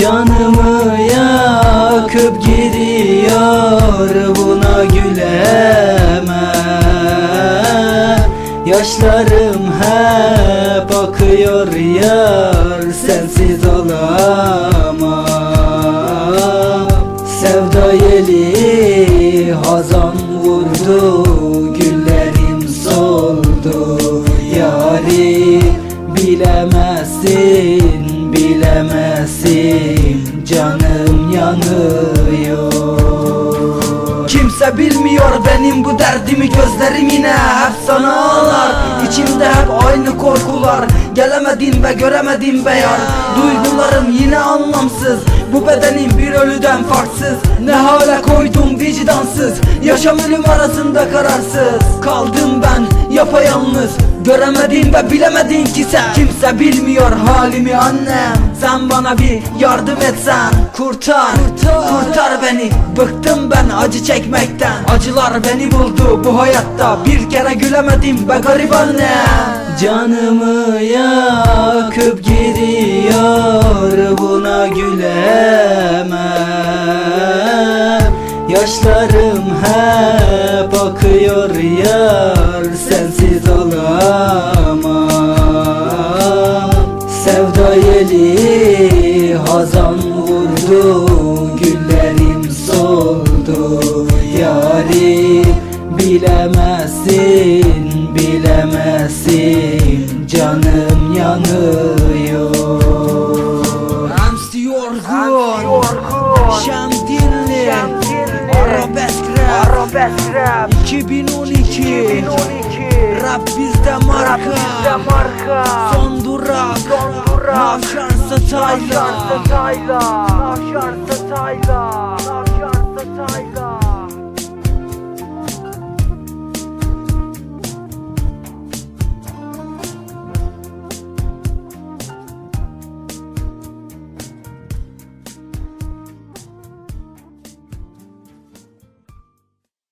Canımı yakıp gidiyor buna gülemem Yaşlarım hep akıyor yar sensiz olamam. Sevda yeli hazan vurdu Güllerim soldu. Yari bilemezsin bilemezsin Canım yanıyor. Kimse bilmiyor benim bu derdimi Gözlerim yine hep sana ağlar. İçimde hep aynı korkular Gelemedim ve göremedim be yar. Duygularım yine anlamsız. Bu bedenim bir ölüden farksız. Ne hale koydum vicdansız. Yaşam ölüm arasında kararsız. Kaldım ben yapayalnız. Göremedin ve bilemedin ki sen. Kimse bilmiyor halimi annem. Sen bana bir yardım etsen. Kurtar, kurtar, beni. Bıktım ben acı çekmekten. Acılar beni buldu bu hayatta. Bir kere gülemedim be garip anne Canımı gidiyor Buna gülemem. Yaşlarım hep akıyor yar Sensiz olamam. Sevda yeli hazan vurdu Güllerim soldu. Yari bilemezsin bilemezsin Canım yanıyor 2012 Rap bizde marka, Rap bizde marka. Son durak, Son durak. Mavşar Satayla Mavşar Satayla Mavşar Satayla Mavşar Satayla